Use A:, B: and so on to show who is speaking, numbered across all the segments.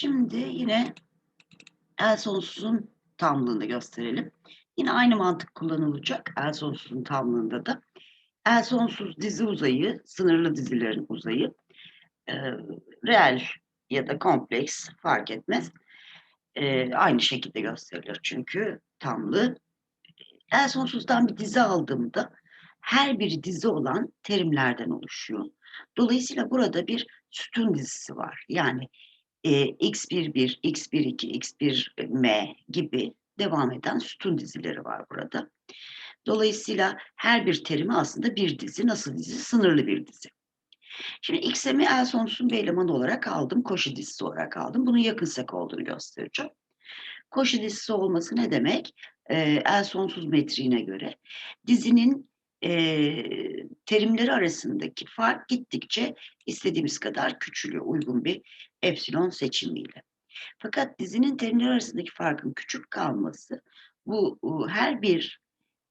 A: Şimdi yine el sonsuzun tamlığını gösterelim. Yine aynı mantık kullanılacak el sonsuzun tamlığında da. El sonsuz dizi uzayı, sınırlı dizilerin uzayı, e, reel ya da kompleks fark etmez. E, aynı şekilde gösterilir çünkü tamlığı. El sonsuzdan bir dizi aldığımda her bir dizi olan terimlerden oluşuyor. Dolayısıyla burada bir sütun dizisi var. Yani e, x11, x12, x1m gibi devam eden sütun dizileri var burada. Dolayısıyla her bir terimi aslında bir dizi. Nasıl dizi? Sınırlı bir dizi. Şimdi xm'i el sonsuzun bir elemanı olarak aldım. Koşu dizisi olarak aldım. Bunun yakınsak olduğunu göstereceğim. Koşu dizisi olması ne demek? Ee, el sonsuz metriğine göre dizinin e, terimleri arasındaki fark gittikçe istediğimiz kadar küçülüyor uygun bir epsilon seçimiyle. Fakat dizinin terimleri arasındaki farkın küçük kalması bu her bir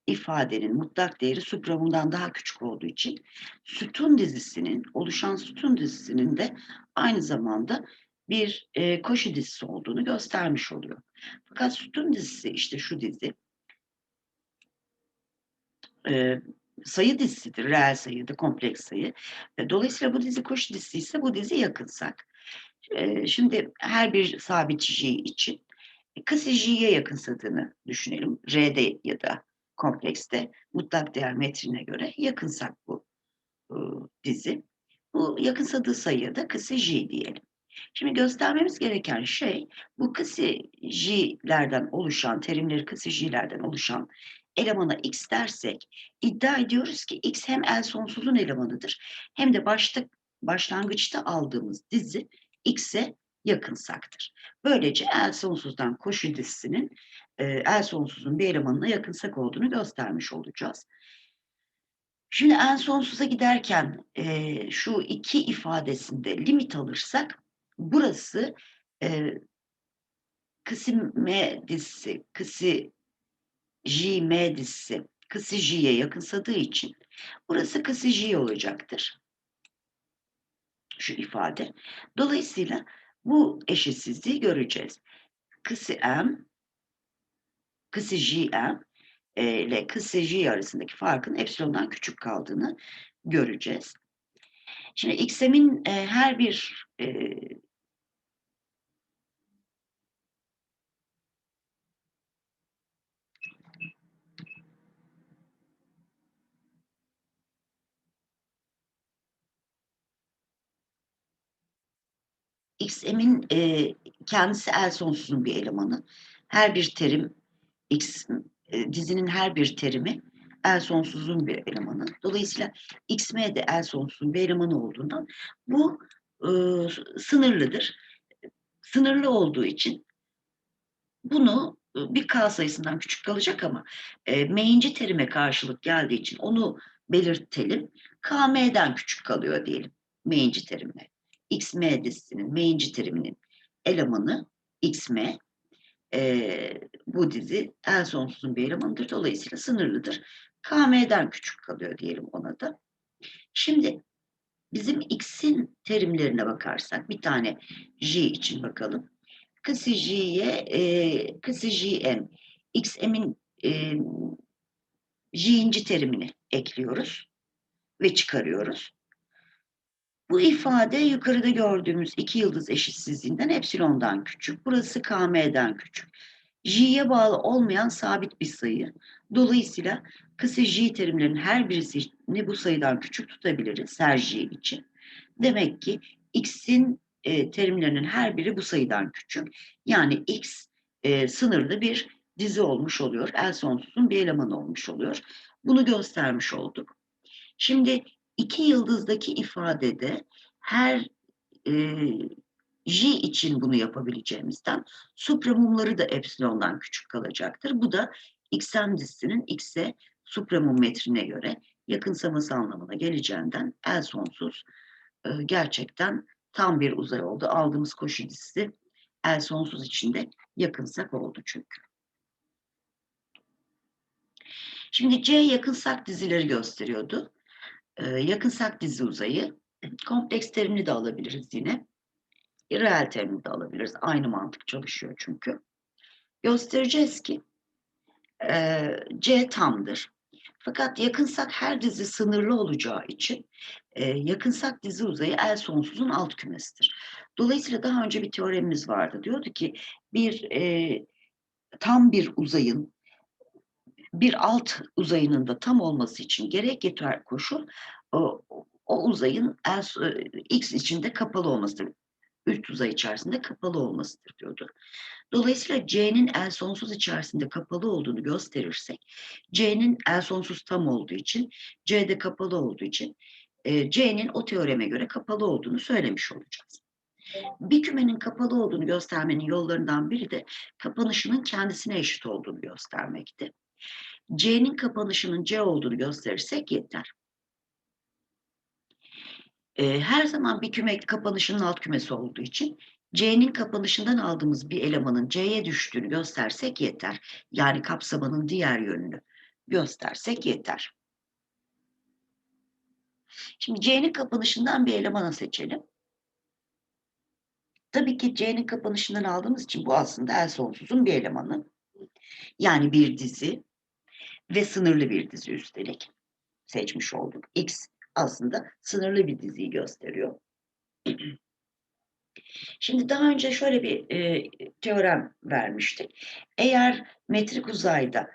A: ifadenin mutlak değeri supramından daha küçük olduğu için sütun dizisinin, oluşan sütun dizisinin de aynı zamanda bir e, koşu dizisi olduğunu göstermiş oluyor. Fakat sütun dizisi işte şu dizi e, sayı dizisidir. Reel sayıdır, kompleks sayı. E, dolayısıyla bu dizi koşu dizisi ise bu dizi yakınsak. E, şimdi her bir sabit j için kısa j'ye yakınsadığını düşünelim. R'de ya da komplekste mutlak değer metrine göre yakınsak bu e, dizi. Bu yakınsadığı sayıya da kısa j diyelim. Şimdi göstermemiz gereken şey bu kısa j'lerden oluşan, terimleri kısa j'lerden oluşan elemana x dersek iddia ediyoruz ki x hem el sonsuzun elemanıdır hem de başta başlangıçta aldığımız dizi x'e yakınsaktır. Böylece el sonsuzdan koşu dizisinin e, el sonsuzun bir elemanına yakınsak olduğunu göstermiş olacağız. Şimdi en sonsuza giderken e, şu iki ifadesinde limit alırsak burası e, kısım M dizisi, kısı J, M dizisi kısı J'ye yakınsadığı için burası kısı J olacaktır. Şu ifade. Dolayısıyla bu eşitsizliği göreceğiz. Kısı M, kısı J M e, ile kısa J arasındaki farkın epsilondan küçük kaldığını göreceğiz. Şimdi xm'in e, her bir xm'in e, kendisi el sonsuzun bir elemanı. Her bir terim x e, dizinin her bir terimi el sonsuzun bir elemanı. Dolayısıyla xm de el sonsuzun bir elemanı olduğundan bu e, sınırlıdır. Sınırlı olduğu için bunu e, bir k sayısından küçük kalacak ama e, m'inci terime karşılık geldiği için onu belirtelim. km'den küçük kalıyor diyelim m'inci terimle xm dizisinin m'inci teriminin elemanı xm e, bu dizi en sonsuzun bir elemanıdır. Dolayısıyla sınırlıdır. KM'den küçük kalıyor diyelim ona da. Şimdi bizim x'in terimlerine bakarsak bir tane j için bakalım. Kısı j'ye e, kısı jm xm'in e, j'inci terimini ekliyoruz ve çıkarıyoruz. Bu ifade yukarıda gördüğümüz iki yıldız eşitsizliğinden epsilondan küçük. Burası km'den küçük. j'ye bağlı olmayan sabit bir sayı. Dolayısıyla kısa j terimlerinin her birisini bu sayıdan küçük tutabiliriz her j için. Demek ki x'in e, terimlerinin her biri bu sayıdan küçük. Yani x e, sınırlı bir dizi olmuş oluyor. El sonsuzun bir elemanı olmuş oluyor. Bunu göstermiş olduk. Şimdi iki yıldızdaki ifadede her e, J için bunu yapabileceğimizden supramumları da epsilondan küçük kalacaktır. Bu da xm dizisinin x'e supramum metrine göre yakınsaması anlamına geleceğinden el sonsuz e, gerçekten tam bir uzay oldu. Aldığımız koşu dizisi el sonsuz içinde yakınsak oldu çünkü. Şimdi C yakınsak dizileri gösteriyordu. Ee, yakınsak dizi uzayı. Kompleks terimini de alabiliriz yine. reel terimini de alabiliriz. Aynı mantık çalışıyor çünkü. Göstereceğiz ki e, C tamdır. Fakat yakınsak her dizi sınırlı olacağı için e, yakınsak dizi uzayı el sonsuzun alt kümesidir. Dolayısıyla daha önce bir teoremimiz vardı. Diyordu ki bir e, tam bir uzayın bir alt uzayının da tam olması için gerek yeter koşul o, o uzayın el, x içinde kapalı olmasıdır. Üst uzay içerisinde kapalı olmasıdır diyordu. Dolayısıyla C'nin el sonsuz içerisinde kapalı olduğunu gösterirsek, C'nin el sonsuz tam olduğu için, C'de kapalı olduğu için, e, C'nin o teoreme göre kapalı olduğunu söylemiş olacağız. Bir kümenin kapalı olduğunu göstermenin yollarından biri de kapanışının kendisine eşit olduğunu göstermekti. C'nin kapanışının C olduğunu gösterirsek yeter. E, her zaman bir küme kapanışının alt kümesi olduğu için C'nin kapanışından aldığımız bir elemanın C'ye düştüğünü göstersek yeter. Yani kapsamanın diğer yönünü göstersek yeter. Şimdi C'nin kapanışından bir elemana seçelim. Tabii ki C'nin kapanışından aldığımız için bu aslında el sonsuzun bir elemanı. Yani bir dizi ve sınırlı bir dizi üstelik seçmiş olduk. X aslında sınırlı bir diziyi gösteriyor. Şimdi daha önce şöyle bir e, teorem vermiştik. Eğer metrik uzayda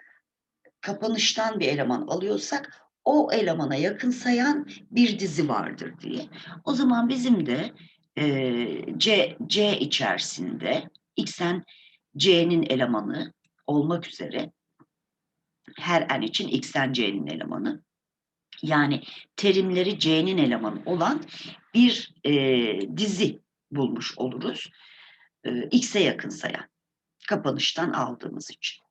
A: kapanıştan bir eleman alıyorsak o elemana yakın sayan bir dizi vardır diye. O zaman bizim de e, C, C içerisinde x'en C'nin elemanı olmak üzere her n için x'en C'nin elemanı yani terimleri C'nin elemanı olan bir e, dizi bulmuş oluruz. E, X'e yakın sayan. Kapanıştan aldığımız için.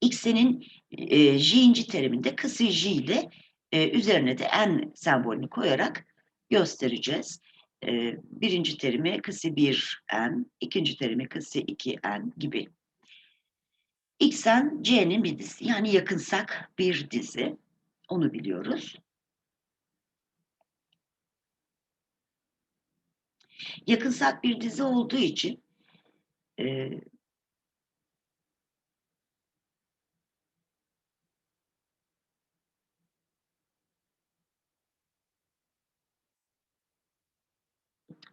A: X'nin e, J'inci teriminde kısa J ile e, üzerine de N sembolünü koyarak göstereceğiz. E, birinci terimi kısa 1 N, ikinci terimi kısa 2 N gibi. X'en C'nin bir dizi. Yani yakınsak bir dizi. Onu biliyoruz. yakınsak bir dizi olduğu için e,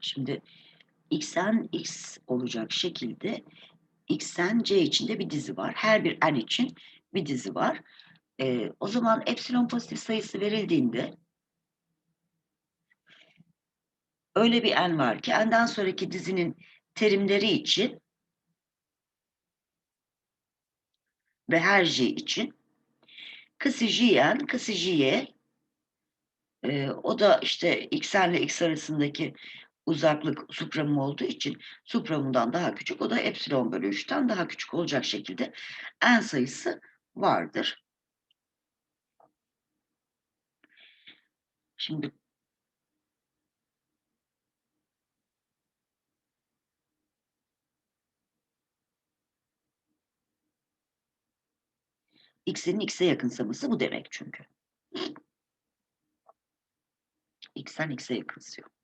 A: şimdi x'en x olacak şekilde x'en c içinde bir dizi var. Her bir n için bir dizi var. E, o zaman epsilon pozitif sayısı verildiğinde öyle bir n var ki n'den sonraki dizinin terimleri için ve her j için kısa jn, kısa jy e, o da işte xn ile x arasındaki uzaklık supramum olduğu için supramumdan daha küçük. O da epsilon bölü 3'ten daha küçük olacak şekilde n sayısı vardır. Şimdi x'in x'e yakınsaması bu demek çünkü. x'ten x'e yakınsıyor.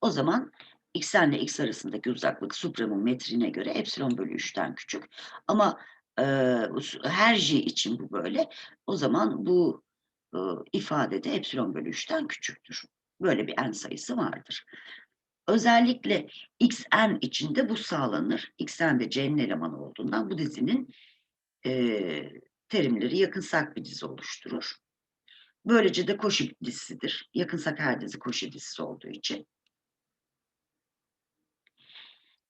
A: O zaman x'ten ile x arasındaki uzaklık supramın metrine göre epsilon bölü 3'ten küçük. Ama e, her j için bu böyle. O zaman bu e, ifadede epsilon bölü 3'ten küçüktür. Böyle bir n sayısı vardır. Özellikle xn içinde bu sağlanır. xn de c'nin elemanı olduğundan bu dizinin e, terimleri yakınsak bir dizi oluşturur. Böylece de koşu dizisidir. Yakınsak her dizi koşu dizisi olduğu için.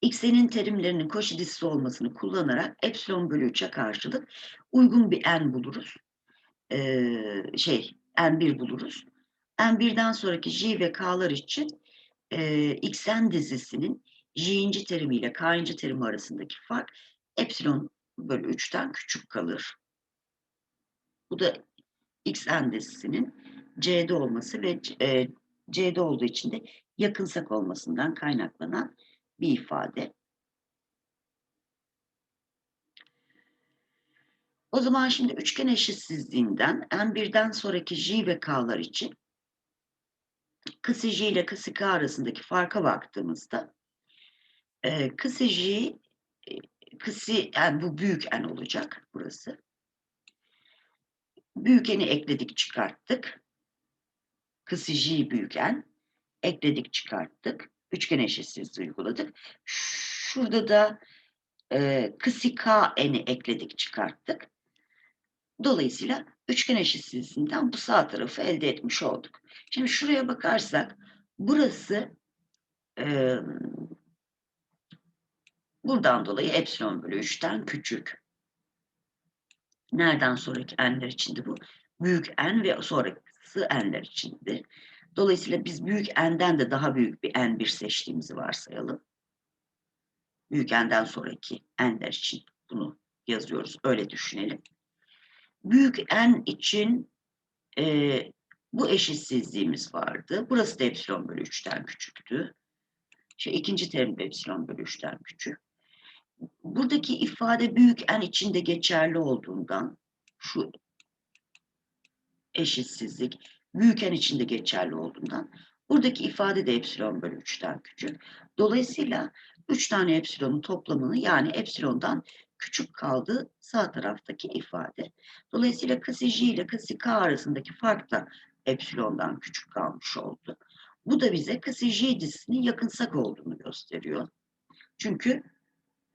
A: X'nin terimlerinin koşu dizisi olmasını kullanarak epsilon bölü 3'e karşılık uygun bir n buluruz. Ee, şey, n1 buluruz. n1'den sonraki j ve k'lar için e, xn dizisinin j'inci terimiyle k'inci terimi arasındaki fark epsilon bölü 3'ten küçük kalır. Bu da x endesinin C'de olması ve e, C'de olduğu için de yakınsak olmasından kaynaklanan bir ifade. O zaman şimdi üçgen eşitsizliğinden n1'den sonraki j ve k'lar için kısa J ile kısa K arasındaki farka baktığımızda e, kısa J e, kısa yani bu büyük n olacak burası. Büyük n'i ekledik çıkarttık. Kısa J büyük n ekledik çıkarttık. Üçgen eşitsizliği uyguladık. Şurada da e, kısa K n'i ekledik çıkarttık. Dolayısıyla üçgen eşitsizliğinden bu sağ tarafı elde etmiş olduk. Şimdi şuraya bakarsak burası e, buradan dolayı epsilon bölü 3'ten küçük. Nereden sonraki n'ler içindi bu? Büyük n ve sonrası n'ler içindi. Dolayısıyla biz büyük n'den de daha büyük bir n1 seçtiğimizi varsayalım. Büyük n'den sonraki n'ler için bunu yazıyoruz. Öyle düşünelim. Büyük n için e, bu eşitsizliğimiz vardı. Burası da epsilon bölü 3'ten küçüktü. Şey, ikinci terim de epsilon bölü 3'ten küçük. Buradaki ifade büyük n için de geçerli olduğundan şu eşitsizlik büyük n için de geçerli olduğundan buradaki ifade de epsilon bölü 3'ten küçük. Dolayısıyla 3 tane epsilonun toplamını yani epsilondan küçük kaldı sağ taraftaki ifade. Dolayısıyla kısa J ile kısa K arasındaki fark da epsilondan küçük kalmış oldu. Bu da bize kısa J dizisinin yakınsak olduğunu gösteriyor. Çünkü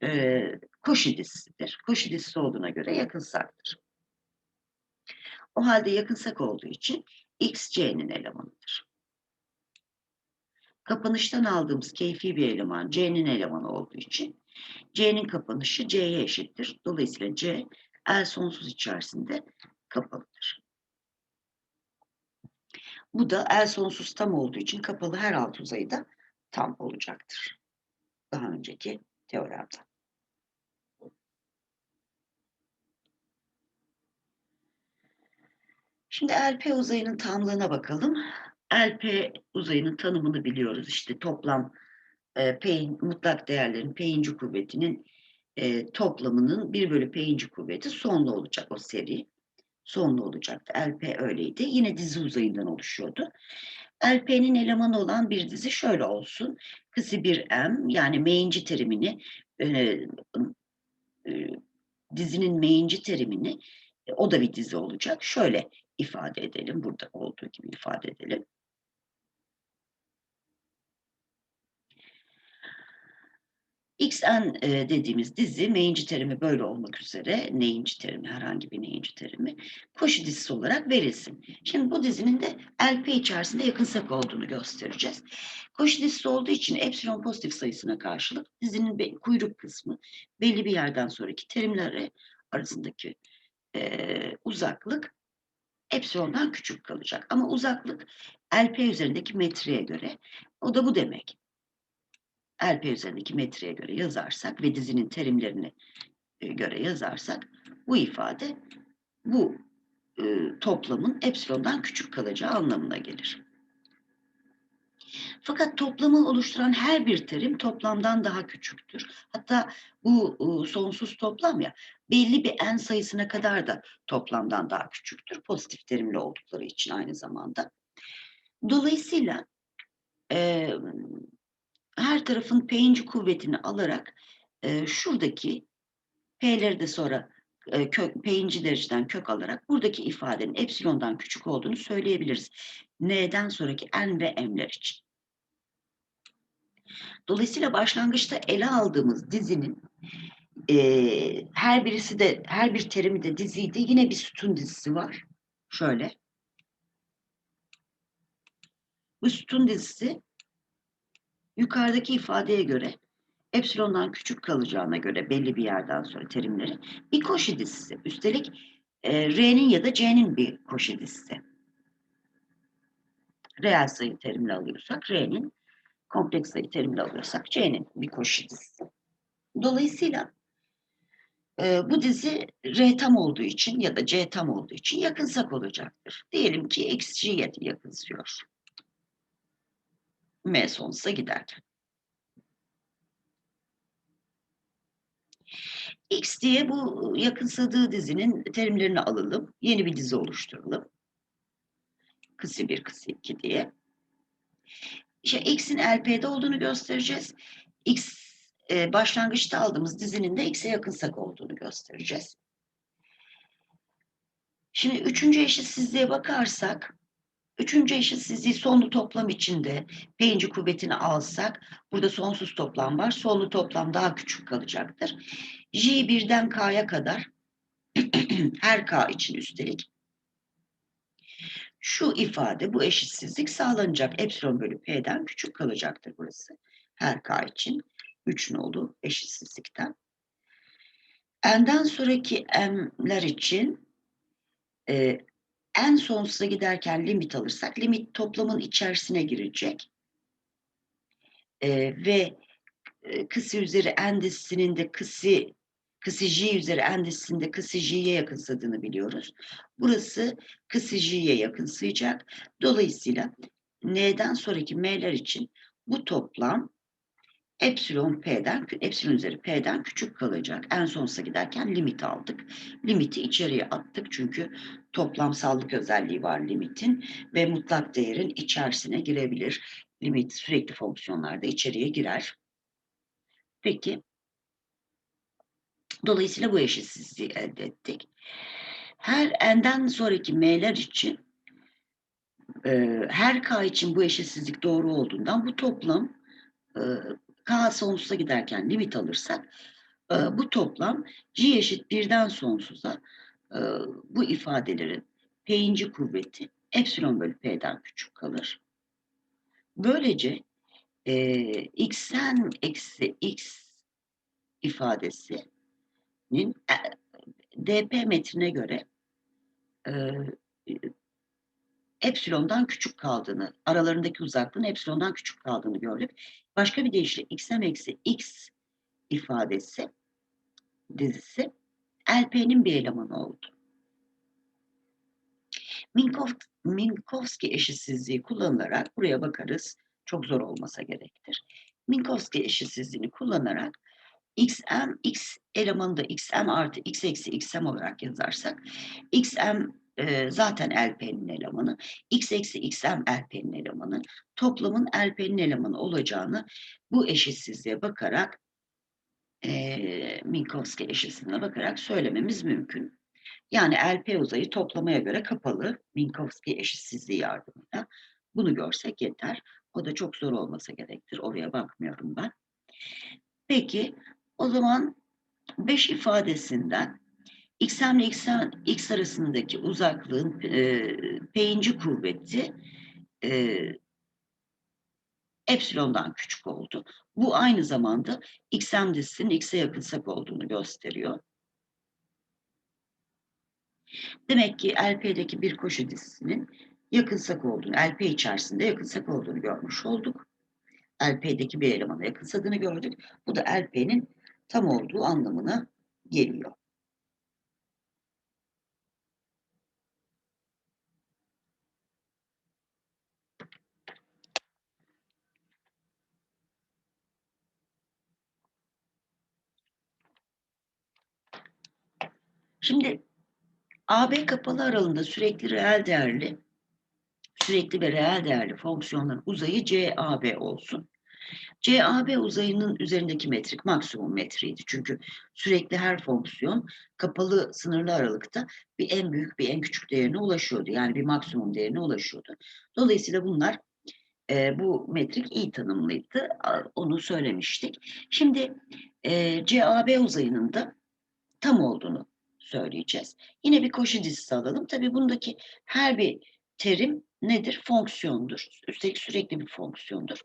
A: e, koşi dizisidir. Koşi dizisi olduğuna göre yakınsaktır. O halde yakınsak olduğu için x c'nin elemanıdır. Kapanıştan aldığımız keyfi bir eleman c'nin elemanı olduğu için c'nin kapanışı c'ye eşittir. Dolayısıyla c el sonsuz içerisinde kapalıdır. Bu da el sonsuz tam olduğu için kapalı her alt uzayı da tam olacaktır. Daha önceki teoremde. Şimdi LP uzayının tamlığına bakalım. LP uzayının tanımını biliyoruz. İşte toplam e, P'in, mutlak değerlerin P'inci kuvvetinin e, toplamının 1 bölü P'inci kuvveti sonlu olacak o seri. Sonlu olacaktı. LP öyleydi. Yine dizi uzayından oluşuyordu. LP'nin elemanı olan bir dizi şöyle olsun. Kısa bir M yani M'inci terimini e, e, dizinin M'inci terimini e, o da bir dizi olacak. Şöyle ifade edelim. Burada olduğu gibi ifade edelim. XN e, dediğimiz dizi mainci terimi böyle olmak üzere neyinci terimi herhangi bir neyinci terimi koşu dizisi olarak verilsin. Şimdi bu dizinin de LP içerisinde yakınsak olduğunu göstereceğiz. Koşu dizisi olduğu için epsilon pozitif sayısına karşılık dizinin kuyruk kısmı belli bir yerden sonraki terimleri arasındaki e, uzaklık epsilondan küçük kalacak. Ama uzaklık LP üzerindeki metreye göre o da bu demek. LP üzerindeki metreye göre yazarsak ve dizinin terimlerine e, göre yazarsak bu ifade bu e, toplamın epsilondan küçük kalacağı anlamına gelir. Fakat toplamı oluşturan her bir terim toplamdan daha küçüktür. Hatta bu e, sonsuz toplam ya belli bir n sayısına kadar da toplamdan daha küçüktür. Pozitif terimli oldukları için aynı zamanda. Dolayısıyla e, her tarafın P'inci kuvvetini alarak e, şuradaki P'leri de sonra e, kök, P'inci dereceden kök alarak buradaki ifadenin epsilondan küçük olduğunu söyleyebiliriz. N'den sonraki N ve M'ler için. Dolayısıyla başlangıçta ele aldığımız dizinin e, her birisi de her bir terimi de diziydi. Yine bir sütun dizisi var. Şöyle. Bu sütun dizisi yukarıdaki ifadeye göre epsilondan küçük kalacağına göre belli bir yerden sonra terimleri bir koşu dizisi. Üstelik e, R'nin ya da C'nin bir koşu dizisi. Reel sayı terimle alıyorsak R'nin, kompleks sayı terimle alıyorsak C'nin bir koşu dizisi. Dolayısıyla e, bu dizi R tam olduğu için ya da C tam olduğu için yakınsak olacaktır. Diyelim ki XG'ye yakınsıyor. M sonsuza gider. X diye bu yakınsadığı dizinin terimlerini alalım. Yeni bir dizi oluşturalım. Kısa 1, kısa 2 diye. İşte x'in LP'de olduğunu göstereceğiz. X e, başlangıçta aldığımız dizinin de x'e yakınsak olduğunu göstereceğiz. Şimdi üçüncü eşitsizliğe bakarsak, üçüncü eşitsizliği sonlu toplam içinde P'inci kuvvetini alsak, burada sonsuz toplam var. Sonlu toplam daha küçük kalacaktır. J birden K'ya kadar her K için üstelik şu ifade, bu eşitsizlik sağlanacak. Epsilon bölü P'den küçük kalacaktır burası. Her K için 3 nolu eşitsizlikten. N'den sonraki M'ler için e, en sonsuza giderken limit alırsak limit toplamın içerisine girecek. E, ve e, kısı üzeri n dizisinin de kısı kısı j üzeri n dizisinde kısı j'ye yakınsadığını biliyoruz. Burası kısı j'ye yakınsayacak. Dolayısıyla n'den sonraki m'ler için bu toplam epsilon p'den, epsilon üzeri p'den küçük kalacak. En sonsuza giderken limit aldık. Limiti içeriye attık çünkü toplamsallık özelliği var limitin ve mutlak değerin içerisine girebilir. Limit sürekli fonksiyonlarda içeriye girer. Peki, dolayısıyla bu eşitsizliği elde ettik. Her n'den sonraki m'ler için e, her k için bu eşitsizlik doğru olduğundan bu toplam e, k sonsuza giderken limit alırsak e, bu toplam g eşit birden sonsuza bu ifadelerin p'inci kuvveti epsilon bölü p'den küçük kalır. Böylece e, xn eksi x ifadesinin e, dp metrine göre e, epsilondan küçük kaldığını, aralarındaki uzaklığın epsilondan küçük kaldığını gördük. Başka bir deyişle xm eksi x ifadesi dizisi LP'nin bir elemanı oldu. Minkowski eşitsizliği kullanılarak buraya bakarız. Çok zor olmasa gerektir. Minkowski eşitsizliğini kullanarak xm, x elemanı da xm artı x eksi xm olarak yazarsak xm e, zaten LP'nin elemanı, x eksi xm LP'nin elemanı, toplamın LP'nin elemanı olacağını bu eşitsizliğe bakarak e, Minkowski eşitsizliğine bakarak söylememiz mümkün. Yani LP uzayı toplamaya göre kapalı Minkowski eşitsizliği yardımıyla. Bunu görsek yeter. O da çok zor olmasa gerektir. Oraya bakmıyorum ben. Peki o zaman 5 ifadesinden xm ile x, x arasındaki uzaklığın e, p'inci kuvveti e, epsilondan küçük oldu. Bu aynı zamanda xm dizisinin x'e yakınsak olduğunu gösteriyor. Demek ki LP'deki bir koşu dizisinin yakınsak olduğunu, LP içerisinde yakınsak olduğunu görmüş olduk. LP'deki bir elemana yakınsadığını gördük. Bu da LP'nin tam olduğu anlamına geliyor. Şimdi AB kapalı aralığında sürekli reel değerli sürekli ve reel değerli fonksiyonların uzayı CAB olsun. CAB uzayının üzerindeki metrik maksimum metriydi. Çünkü sürekli her fonksiyon kapalı sınırlı aralıkta bir en büyük bir en küçük değerine ulaşıyordu. Yani bir maksimum değerine ulaşıyordu. Dolayısıyla bunlar e, bu metrik iyi tanımlıydı. Onu söylemiştik. Şimdi e, CAB uzayının da tam olduğunu söyleyeceğiz. Yine bir koşu dizisi alalım. Tabii bundaki her bir terim nedir? Fonksiyondur. Üstelik sürekli bir fonksiyondur.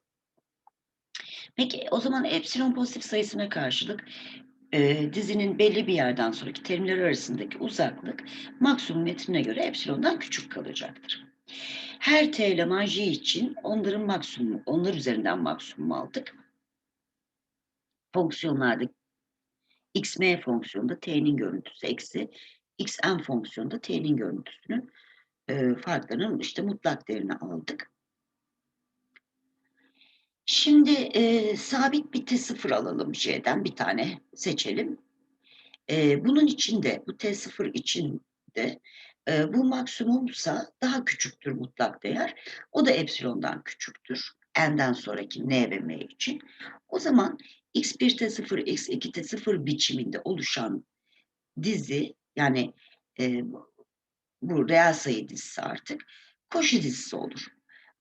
A: Peki o zaman epsilon pozitif sayısına karşılık e, dizinin belli bir yerden sonraki terimler arasındaki uzaklık maksimum metrine göre epsilondan küçük kalacaktır. Her t eleman j için onların maksimum, onlar üzerinden maksimum aldık. Fonksiyonlarda xm fonksiyonunda t'nin görüntüsü eksi xm fonksiyonunda t'nin görüntüsünün e, farklarının işte mutlak değerini aldık. Şimdi e, sabit bir t0 alalım j'den bir tane seçelim. E, bunun içinde bu t0 içinde e, bu maksimumsa daha küçüktür mutlak değer. O da epsilondan küçüktür. n'den sonraki n ve m için. O zaman x1'te 0, x2'te 0 biçiminde oluşan dizi yani e, bu reel sayı dizisi artık koşu dizisi olur.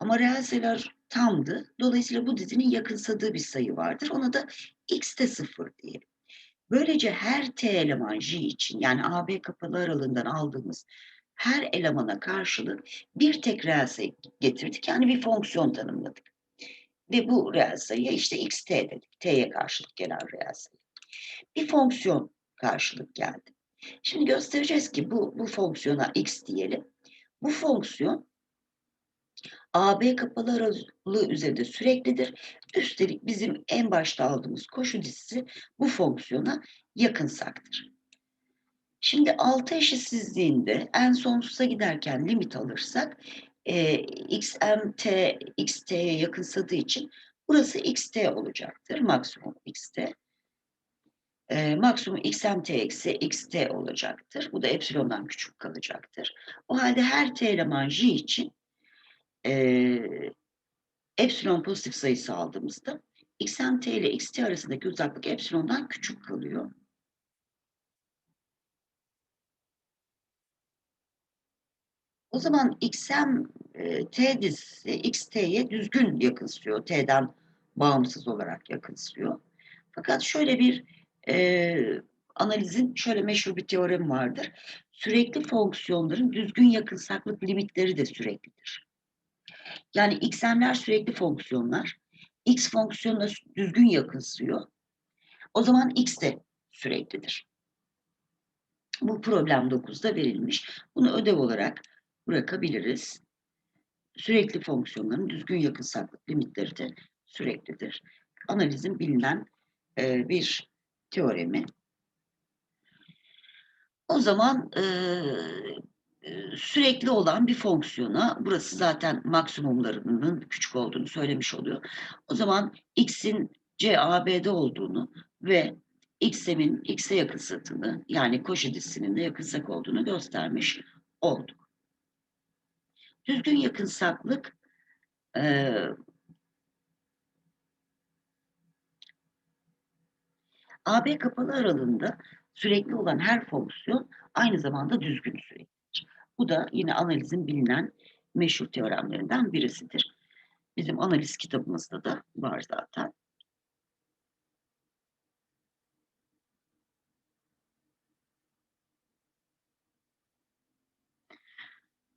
A: Ama reel sayılar tamdı. Dolayısıyla bu dizinin yakınsadığı bir sayı vardır. Ona da x'te 0 diyelim. Böylece her t eleman j için yani AB kapalı aralığından aldığımız her elemana karşılık bir tek reel sayı getirdik. Yani bir fonksiyon tanımladık. Ve bu reel sayıya işte xt dedik. T'ye karşılık gelen reel sayı. Bir fonksiyon karşılık geldi. Şimdi göstereceğiz ki bu, bu fonksiyona x diyelim. Bu fonksiyon AB kapalı aralığı üzerinde süreklidir. Üstelik bizim en başta aldığımız koşu dizisi bu fonksiyona yakınsaktır. Şimdi altı eşitsizliğinde en sonsuza giderken limit alırsak e, xmt xt'ye yakınsadığı için burası xt olacaktır. Maksimum xt. E, maksimum xmt eksi xt olacaktır. Bu da epsilondan küçük kalacaktır. O halde her t eleman j için e, epsilon pozitif sayısı aldığımızda xmt ile xt arasındaki uzaklık epsilondan küçük kalıyor. O zaman xm e, t dizisi xt'ye düzgün yakınsıyor. T'den bağımsız olarak yakınsıyor. Fakat şöyle bir e, analizin şöyle meşhur bir teorem vardır. Sürekli fonksiyonların düzgün yakınsaklık limitleri de süreklidir. Yani xm'ler sürekli fonksiyonlar. x fonksiyonuna düzgün yakınsıyor. O zaman x de süreklidir. Bu problem 9'da verilmiş. Bunu ödev olarak bırakabiliriz. Sürekli fonksiyonların düzgün yakınsaklık limitleri de süreklidir. Analizin bilinen e, bir teoremi. O zaman e, sürekli olan bir fonksiyona, burası zaten maksimumlarının küçük olduğunu söylemiş oluyor. O zaman x'in CAB'de olduğunu ve x'emin x'e yakınsatını yani koşu dizisinin de yakınsak olduğunu göstermiş olduk. Düzgün yakınsaklık e, AB kapalı aralığında sürekli olan her fonksiyon aynı zamanda düzgün süreklidir. Bu da yine analizin bilinen meşhur teoremlerinden birisidir. Bizim analiz kitabımızda da var zaten.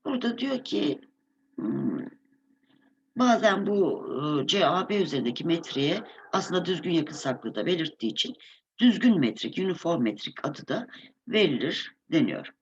A: Burada diyor ki hmm, bazen bu ıı, CAB üzerindeki metriğe aslında düzgün yakınsaklığı da belirttiği için düzgün metrik, uniform metrik adı da verilir deniyor.